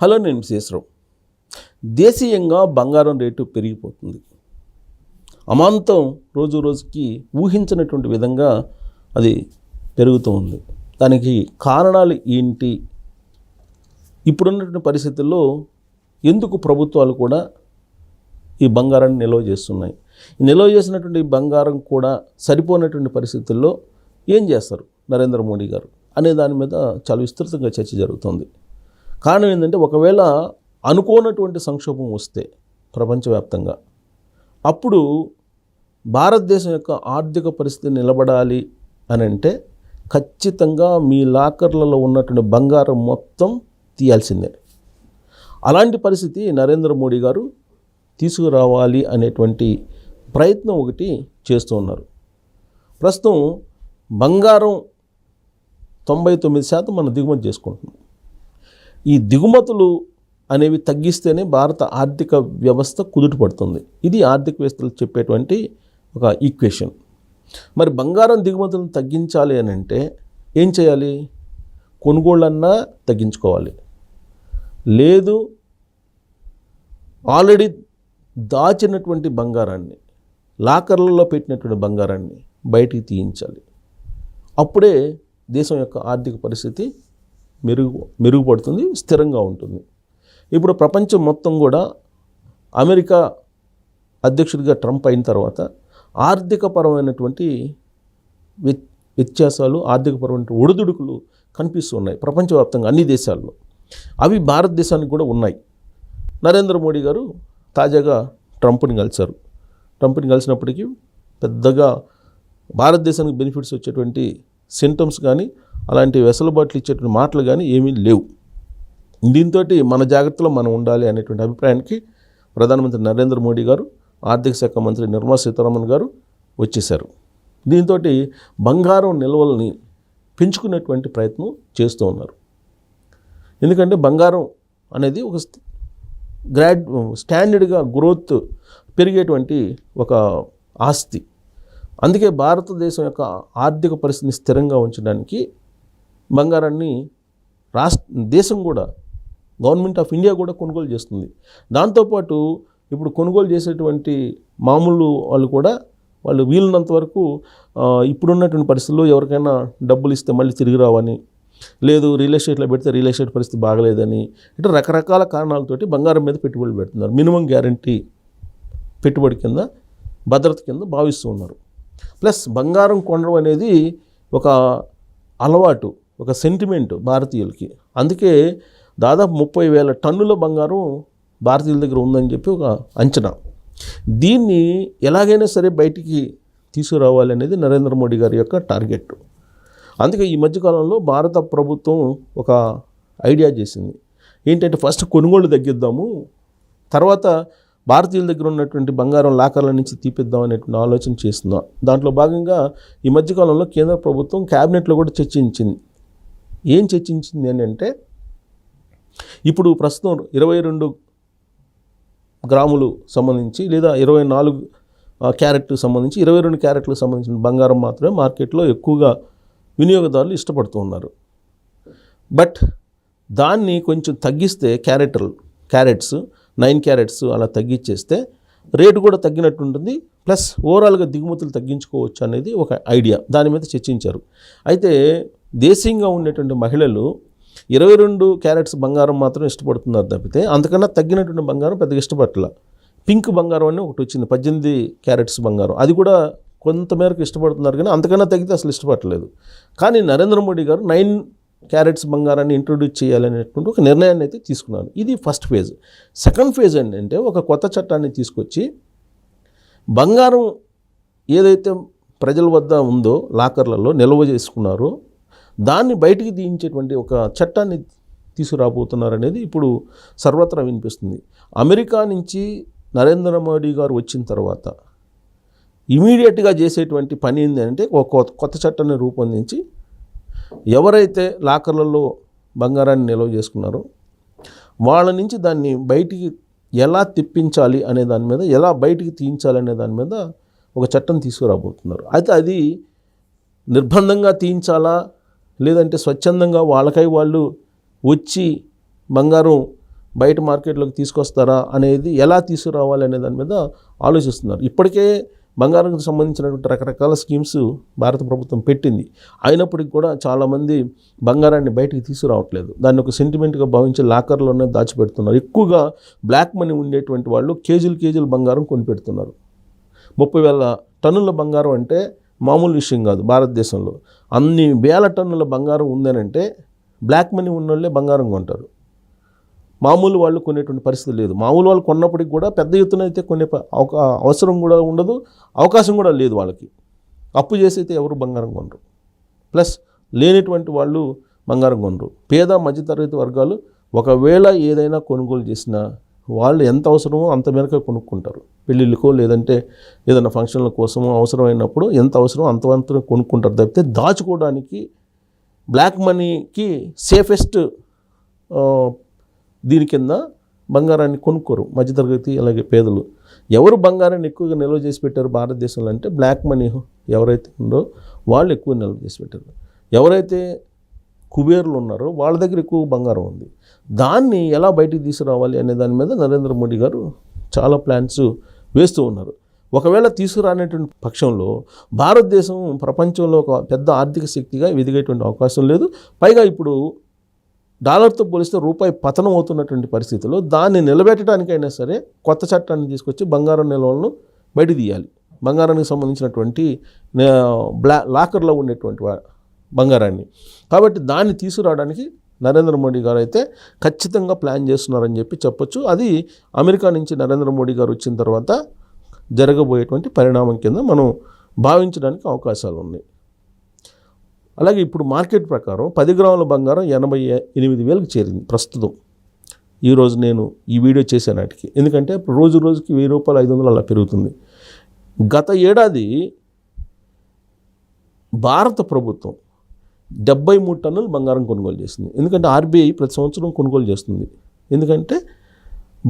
Hello నేను శేషరావు దేశీయంగా బంగారం రేటు పెరిగిపోతుంది. అమాంతం రోజు రోజుకి ఊహించినటువంటి విధంగా అది పెరుగుతూ ఉంది. దానికి కారణాలు ఏంటి? ఇప్పుడున్నటువంటి పరిస్థితుల్లో ఎందుకు ప్రభుత్వాలు కూడా ఈ బంగారాన్ని నిల్వ చేస్తున్నాయి? నిల్వ చేసినటువంటి బంగారం కూడా సరిపోయినటువంటి పరిస్థితుల్లో ఏం చేస్తారు నరేంద్ర మోడీ గారు? అనే దాని మీద చాలా విస్తృతంగా చర్చ జరుగుతుంది. కారణం ఏంటంటే ఒకవేళ అనుకోనటువంటి సంక్షోభం వస్తే ప్రపంచవ్యాప్తంగా అప్పుడు భారతదేశం యొక్క ఆర్థిక పరిస్థితి నిలబడాలి అని అంటే ఖచ్చితంగా మీ లాకర్లలో ఉన్నటువంటి బంగారం మొత్తం తీయాల్సిందే. అలాంటి పరిస్థితి నరేంద్ర మోడీ గారు తీసుకురావాలి అనేటువంటి ప్రయత్నం ఒకటి చేస్తూ ఉన్నారు. ప్రస్తుతం బంగారం తొంభై తొమ్మిది శాతం మనం దిగుమతి చేసుకుంటున్నాం. ఈ దిగుమతులు అనేవి తగ్గిస్తేనే భారత ఆర్థిక వ్యవస్థ కుదుట పడుతుంది ఇది ఆర్థిక వ్యవస్థలు చెప్పేటువంటి ఒక ఈక్వేషన్ మరి బంగారం దిగుమతులను తగ్గించాలి అని అంటే ఏం చేయాలి? కొనుగోళ్ళన్నా తగ్గించుకోవాలి. లేదు ఆల్రెడీ దాచినటువంటి బంగారాన్ని లాకర్లలో పెట్టినటువంటి బంగారాన్ని బయటికి తీయించాలి. అప్పుడే దేశం యొక్క ఆర్థిక పరిస్థితి మెరుగు మెరుగుపడుతుంది స్థిరంగా ఉంటుంది. ఇప్పుడు ప్రపంచం మొత్తం కూడా అమెరికా అధ్యక్షుడిగా ట్రంప్ అయిన తర్వాత ఆర్థికపరమైనటువంటి వ్య- వ్యత్యాసాలు ఆర్థికపరమైన ఒడిదుడుకులు కనిపిస్తున్నాయి ప్రపంచవ్యాప్తంగా అన్ని దేశాల్లో. అవి భారతదేశానికి కూడా ఉన్నాయి. నరేంద్ర మోడీ గారు తాజాగా ట్రంప్ని కలిశారు. ట్రంప్ని కలిసినప్పటికీ పెద్దగా భారతదేశానికి బెనిఫిట్స్ వచ్చేటువంటి సింటమ్స్ కానీ అలాంటి వెసులుబాట్లు ఇచ్చేటువంటి మాటలు కానీ ఏమీ లేవు. దీంతో మన జాగ్రత్తలో మనం ఉండాలి అనేటువంటి అభిప్రాయానికి ప్రధానమంత్రి నరేంద్ర మోడీ గారు ఆర్థిక శాఖ మంత్రి నిర్మలా సీతారామన్ గారు వచ్చేశారు. దీంతో బంగారం నిల్వల్ని పెంచుకునేటువంటి ప్రయత్నం చేస్తూ ఉన్నారు. ఎందుకంటే బంగారం అనేది ఒక గ్రాడ్ స్టాండర్డ్గా గ్రోత్ పెరిగేటువంటి ఒక ఆస్తి. అందుకే భారతదేశం యొక్క ఆర్థిక పరిస్థితిని స్థిరంగా ఉంచడానికి బంగారాన్ని రాష్ట్ర దేశం కూడా గవర్నమెంట్ ఆఫ్ ఇండియా కూడా కొనుగోలు చేస్తుంది. దాంతోపాటు ఇప్పుడు కొనుగోలు చేసేటువంటి మామూలు వాళ్ళు కూడా వాళ్ళు వీలున్నంత వరకు ఇప్పుడున్నటువంటి పరిస్థితుల్లో ఎవరికైనా డబ్బులు ఇస్తే మళ్ళీ తిరిగి రావని లేదు రియల్ ఎస్టేట్లో పెడితే రియల్ ఎస్టేట్ పరిస్థితి బాగలేదని ఇట్లా రకరకాల కారణాలతోటి బంగారం మీద పెట్టుబడులు పెడుతున్నారు. మినిమం గ్యారంటీ పెట్టుబడి కింద భద్రత కింద భావిస్తూ ఉన్నారు. ప్లస్ బంగారం కొనడం అనేది ఒక అలవాటు. ఒక సెంటిమెంట్ భారతీయులకి. అందుకే దాదాపు ముప్పై వేల టన్నుల బంగారం భారతీయుల దగ్గర ఉందని చెప్పి ఒక అంచనా. దీన్ని ఎలాగైనా సరే బయటికి తీసుకురావాలి అనేది నరేంద్ర మోడీ గారి యొక్క టార్గెట్. అందుకే ఈ మధ్యకాలంలో భారత ప్రభుత్వం ఒక ఐడియా చేసింది. ఏంటంటే ఫస్ట్ కొనుగోలు తగ్గిద్దాము తర్వాత భారతీయుల దగ్గర ఉన్నటువంటి బంగారం లాకర్ల నుంచి తీపిద్దాం అనేటువంటి ఆలోచన చేస్తున్నాం. దాంట్లో భాగంగా ఈ మధ్యకాలంలో కేంద్ర ప్రభుత్వం క్యాబినెట్లో కూడా చర్చించింది. ఏం చర్చించింది అని అంటే ఇప్పుడు ప్రస్తుతం ఇరవై రెండు గ్రాములు సంబంధించి లేదా ఇరవై నాలుగు క్యారెట్కు సంబంధించి ఇరవై రెండు క్యారెట్లకు సంబంధించిన బంగారం మాత్రమే మార్కెట్లో ఎక్కువగా వినియోగదారులు ఇష్టపడుతూ ఉన్నారు. బట్ దాన్ని కొంచెం తగ్గిస్తే క్యారెట్లు క్యారెట్స్ నైన్ క్యారెట్స్ అలా తగ్గించేస్తే రేటు కూడా తగ్గినట్టు ఉంటుంది ప్లస్ ఓవరాల్గా దిగుమతులు తగ్గించుకోవచ్చు అనేది ఒక ఐడియా. దాని మీద చర్చించారు. అయితే దేశీయంగా ఉండేటువంటి మహిళలు ఇరవై రెండు క్యారెట్స్ బంగారం మాత్రం ఇష్టపడుతున్నారు తప్పితే అంతకన్నా తగ్గినటువంటి బంగారం పెద్దగా ఇష్టపడట్ల. పింక్ బంగారం అని ఒకటి వచ్చింది పద్దెనిమిది క్యారెట్స్ బంగారం. అది కూడా కొంతమేరకు ఇష్టపడుతున్నారు కానీ అంతకన్నా తగ్గితే అసలు ఇష్టపడలేదు కానీ నరేంద్ర మోడీ గారు నైన్ క్యారెట్స్ బంగారాన్ని ఇంట్రొడ్యూస్ చేయాలనేటువంటి ఒక నిర్ణయాన్ని అయితే తీసుకున్నారు. ఇది ఫస్ట్ ఫేజ్. సెకండ్ ఫేజ్ ఏంటంటే ఒక కొత్త చట్టాన్ని తీసుకొచ్చి బంగారం ఏదైతే ప్రజల వద్ద ఉందో లాకర్లలో నిల్వ చేసుకున్నారో దాన్ని బయటికి తీయించేటువంటి ఒక చట్టాన్ని తీసుకురాబోతున్నారు అనేది ఇప్పుడు సర్వత్రా వినిపిస్తుంది. అమెరికా నుంచి నరేంద్ర మోడీ గారు వచ్చిన తర్వాత ఇమీడియట్గా చేసేటువంటి పని ఏంటంటే అంటే ఒక కొత్త- కొత్త చట్టాన్ని రూపొందించి ఎవరైతే లాకర్లలో బంగారాన్ని నిల్వ చేసుకున్నారో వాళ్ళ నుంచి దాన్ని బయటికి ఎలా తిప్పించాలి అనే దాని మీద ఎలా బయటికి తీయించాలి అనే దాని మీద ఒక చట్టం తీసుకురాబోతున్నారు. అయితే అది నిర్బంధంగా తీయించాలా? లేదంటే స్వచ్ఛందంగా వాళ్ళకై వాళ్ళు వచ్చి బంగారం బయట మార్కెట్లోకి తీసుకొస్తారా అనేది ఎలా తీసుకురావాలి అనే దాని మీద ఆలోచిస్తున్నారు. ఇప్పటికే బంగారంకి సంబంధించినటువంటి రకరకాల స్కీమ్స్ భారత ప్రభుత్వం పెట్టింది. అయినప్పటికీ కూడా చాలామంది బంగారాన్ని బయటికి తీసుకురావట్లేదు. దాన్ని ఒక సెంటిమెంట్గా భావించి లాకర్లోనే దాచిపెడుతున్నారు. ఎక్కువగా బ్లాక్ మనీ ఉండేటువంటి వాళ్ళు కేజీలు కేజీలు బంగారం కొనిపెడుతున్నారు. ముప్పై వేల టన్నుల బంగారం అంటే మామూలు విషయం కాదు భారతదేశంలో. అన్ని వేల టన్నుల బంగారం ఉందనంటే బ్లాక్ మనీ ఉన్నోళ్ళే బంగారం కొంటారు. మామూలు వాళ్ళు కొనేటువంటి పరిస్థితి లేదు. మామూలు వాళ్ళు కొన్నప్పటికి కూడా పెద్ద ఎత్తున అయితే కొనే అవసరం కూడా ఉండదు అవకాశం కూడా లేదు వాళ్ళకి. అప్పు చేసి అయితే ఎవరు బంగారం కొనరు. ప్లస్ లేనటువంటి వాళ్ళు బంగారం కొనరు. పేద మధ్యతరగతి వర్గాలు ఒకవేళ ఏదైనా కొనుగోలు చేసినా వాళ్ళు ఎంత అవసరమో అంత మేరకు కొనుక్కుంటారు. పెళ్ళిళ్ళకో లేదంటే ఏదైనా ఫంక్షన్ల కోసమో అవసరమైనప్పుడు ఎంత అవసరమో అంతవంత కొనుక్కుంటారు. తప్పితే దాచుకోవడానికి బ్లాక్ మనీకి సేఫెస్ట్ దీని కింద బంగారాన్ని కొనుక్కోరు. మధ్యతరగతి అలాగే పేదలు. ఎవరు బంగారాన్ని ఎక్కువగా నిల్వ చేసి పెట్టారు భారతదేశంలో అంటే బ్లాక్ మనీ ఎవరైతే ఉందో వాళ్ళు ఎక్కువ నిల్వ చేసి పెట్టారు. ఎవరైతే కుబేర్లు ఉన్నారో వాళ్ళ దగ్గర ఎక్కువ బంగారం ఉంది. దాన్ని ఎలా బయటికి తీసుకురావాలి అనే దాని మీద నరేంద్ర మోడీ గారు చాలా ప్లాన్స్ వేస్తూ ఉన్నారు. ఒకవేళ తీసుకురానేటువంటి పక్షంలో భారతదేశం ప్రపంచంలో ఒక పెద్ద ఆర్థిక శక్తిగా ఎదిగేటువంటి అవకాశం లేదు. పైగా ఇప్పుడు డాలర్తో పోలిస్తే రూపాయి పతనం అవుతున్నటువంటి పరిస్థితుల్లో దాన్ని నిలబెట్టడానికైనా సరే కొత్త చట్టాన్ని తీసుకొచ్చి బంగారం నిల్వలను బయట తీయాలి. బంగారానికి సంబంధించినటువంటి బ్లా లాకర్లో ఉండేటువంటి బంగారాన్ని. కాబట్టి దాన్ని తీసుకురావడానికి నరేంద్ర మోడీ గారు అయితే ఖచ్చితంగా ప్లాన్ చేస్తున్నారని చెప్పి చెప్పొచ్చు. అది అమెరికా నుంచి నరేంద్ర మోడీ గారు వచ్చిన తర్వాత జరగబోయేటువంటి పరిణామం కింద మనం భావించడానికి అవకాశాలు ఉన్నాయి. అలాగే ఇప్పుడు మార్కెట్ ప్రకారం పది గ్రాముల బంగారం ఎనభై ఎనిమిది వేలకు చేరింది ప్రస్తుతం. ఈరోజు నేను ఈ వీడియో చేసే నాటికి. ఎందుకంటే రోజు రోజుకి వెయ్యి రూపాయలు ఐదు వందలు అలా పెరుగుతుంది. గత ఏడాది భారత ప్రభుత్వం డెబ్బై మూడు టన్నులు బంగారం కొనుగోలు చేసింది. ఎందుకంటే ఆర్బీఐ ప్రతి సంవత్సరం కొనుగోలు చేస్తుంది. ఎందుకంటే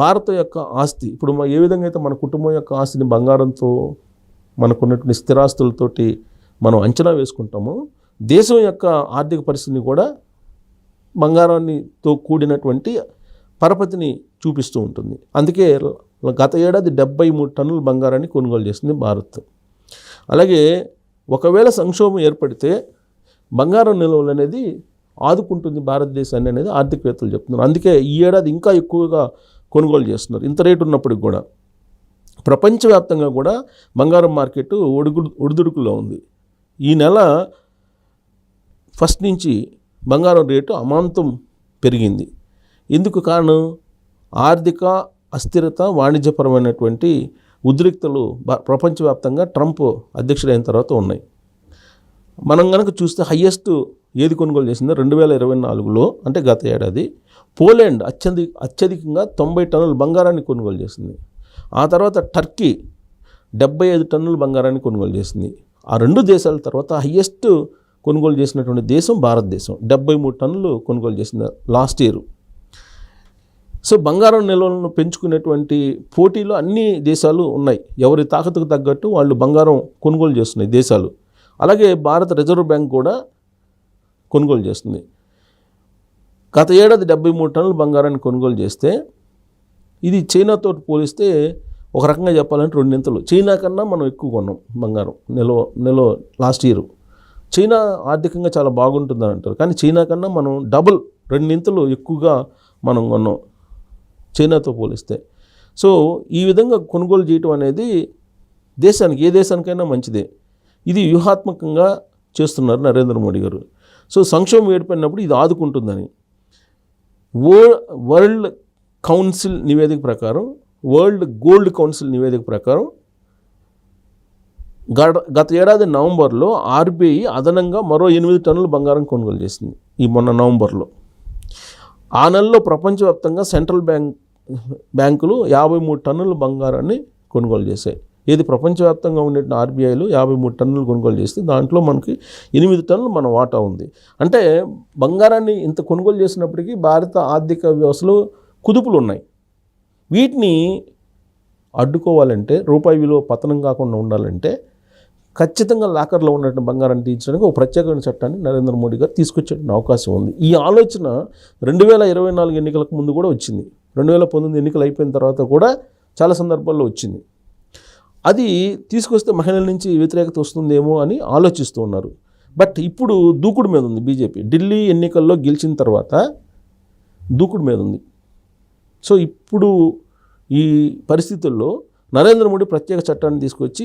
భారత యొక్క ఆస్తి ఇప్పుడు ఏ విధంగా అయితే మన కుటుంబం యొక్క ఆస్తిని బంగారంతో మనకున్నటువంటి స్థిరాస్తులతోటి మనం అంచనా వేసుకుంటామో దేశం యొక్క ఆర్థిక పరిస్థితిని కూడా బంగారాన్నితో కూడినటువంటి పరపతిని చూపిస్తూ ఉంటుంది. అందుకే గత ఏడాది డెబ్బై మూడు టన్నుల బంగారాన్ని కొనుగోలు చేసింది భారత్. అలాగే ఒకవేళ సంక్షోభం ఏర్పడితే బంగారం నిల్వలు అనేది ఆదుకుంటుంది భారతదేశాన్ని అనేది ఆర్థికవేత్తలు చెప్తున్నారు. అందుకే ఈ ఏడాది ఇంకా ఎక్కువగా కొనుగోలు చేస్తున్నారు. ఇంత రేటు ఉన్నప్పటికి కూడా. ప్రపంచవ్యాప్తంగా కూడా బంగారం మార్కెట్ ఒడుగు ఒడిదుడుకులో ఉంది. ఈ నెల ఫస్ట్ నుంచి బంగారం రేటు అమాంతం పెరిగింది. ఎందుకు కారణం? ఆర్థిక అస్థిరత వాణిజ్యపరమైనటువంటి ఉద్రిక్తలు బ- ప్రపంచవ్యాప్తంగా ట్రంప్ అధ్యక్షుడైన తర్వాత ఉన్నాయి. మనం కనుక చూస్తే హయ్యెస్ట్ ఏది కొనుగోలు చేసిందో రెండు వేల ఇరవై నాలుగులో అంటే గత ఏడాది పోలాండ్ అత్యధిక అత్యధికంగా తొంభై టన్నుల బంగారాన్ని కొనుగోలు చేసింది. ఆ తర్వాత టర్కీ డెబ్బై ఐదు టన్నుల బంగారాన్ని కొనుగోలు చేసింది. ఆ రెండు దేశాల తర్వాత హయ్యెస్ట్ కొనుగోలు చేసినటువంటి దేశం భారతదేశం. డెబ్బై మూడు టన్నులు కొనుగోలు చేసింది లాస్ట్ ఇయర్ సో బంగారం నిల్వలను పెంచుకునేటువంటి పోటీలో అన్ని దేశాలు ఉన్నాయి. ఎవరి తాకతుకు తగ్గట్టు వాళ్ళు బంగారం కొనుగోలు చేస్తున్నాయి దేశాలు. అలాగే భారత రిజర్వ్ బ్యాంక్ కూడా కొనుగోలు చేస్తుంది. గత ఏడాది డెబ్బై మూడు టన్నుల బంగారాన్ని కొనుగోలు చేస్తే ఇది చైనాతో పోలిస్తే ఒక రకంగా చెప్పాలంటే రెండింతలు చైనా కన్నా మనం ఎక్కువ కొన్నాం బంగారం నిల్వ నిల్వ లాస్ట్ ఇయర్. చైనా ఆర్థికంగా చాలా బాగుంటుందని అంటారు. కానీ చైనా కన్నా మనం డబుల్ రెండింతలు ఎక్కువగా మనం కొన్నాం చైనాతో పోలిస్తే. సో ఈ విధంగా కొనుగోలు చేయటం అనేది దేశానికి ఏ దేశానికైనా మంచిదే. ఇది వ్యూహాత్మకంగా చేస్తున్నారు నరేంద్ర మోడీ గారు. సో సంక్షోభం ఏర్పడినప్పుడు ఇది ఆదుకుంటుందని. వో వరల్డ్ కౌన్సిల్ నివేదిక ప్రకారం వరల్డ్ గోల్డ్ కౌన్సిల్ నివేదిక ప్రకారం గత గత ఏడాది నవంబర్లో ఆర్బీఐ అదనంగా మరో ఎనిమిది టన్నుల బంగారం కొనుగోలు చేసింది ఈ మొన్న నవంబర్లో. ఆ నెలలో ప్రపంచవ్యాప్తంగా సెంట్రల్ బ్యాంక్ బ్యాంకులు యాభై మూడు టన్నుల బంగారాన్ని కొనుగోలు చేశాయి. ఏది ప్రపంచవ్యాప్తంగా ఉండేటువంటి ఆర్బీఐలో యాభై మూడు టన్నులు కొనుగోలు చేస్తే దాంట్లో మనకి ఎనిమిది టన్నులు మన వాటా ఉంది. అంటే బంగారాన్ని ఇంత కొనుగోలు చేసినప్పటికీ భారత ఆర్థిక వ్యవస్థలో కుదుపులు ఉన్నాయి. వీటిని అడ్డుకోవాలంటే రూపాయి విలువ పతనం కాకుండా ఉండాలంటే ఖచ్చితంగా లాకర్లో ఉన్నటువంటి బంగారాన్ని తీర్చడానికి ఒక ప్రత్యేకమైన చట్టాన్ని నరేంద్ర మోడీ గారు తీసుకొచ్చే అవకాశం ఉంది. ఈ ఆలోచన రెండు వేల ఇరవై నాలుగు ఎన్నికలకు ముందు కూడా వచ్చింది. రెండు వేల పంతొమ్మిది ఎన్నికలు అయిపోయిన తర్వాత కూడా చాలా సందర్భాల్లో వచ్చింది. అది తీసుకొస్తే మహిళల నుంచి వ్యతిరేకత వస్తుందేమో అని ఆలోచిస్తూ ఉన్నారు. బట్ ఇప్పుడు దూకుడు మీద ఉంది బీజేపీ. ఢిల్లీ ఎన్నికల్లో గెలిచిన తర్వాత దూకుడు మీద ఉంది. సో ఇప్పుడు ఈ పరిస్థితుల్లో నరేంద్ర మోడీ ప్రత్యేక చట్టాన్ని తీసుకొచ్చి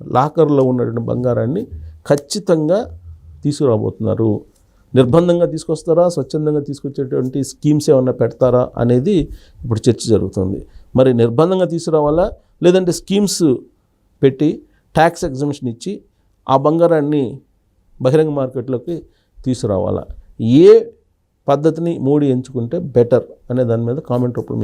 లాకర్లో ఉన్నటువంటి బంగారాన్ని ఖచ్చితంగా తీసుకురాబోతున్నారు. నిర్బంధంగా తీసుకొస్తారా స్వచ్ఛందంగా తీసుకొచ్చేటువంటి స్కీమ్స్ ఏమన్నా పెడతారా అనేది ఇప్పుడు చర్చ జరుగుతుంది. మరి నిర్బంధంగా తీసుకురావాలా లేదంటే స్కీమ్స్ పెట్టి ట్యాక్స్ ఎగ్జామ్షన్ ఇచ్చి ఆ బంగారాన్ని బహిరంగ మార్కెట్లోకి తీసుకురావాలా? ఏ పద్ధతిని మోడీ ఎంచుకుంటే బెటర్ అనే దాని మీద కామెంట్ రూపంలో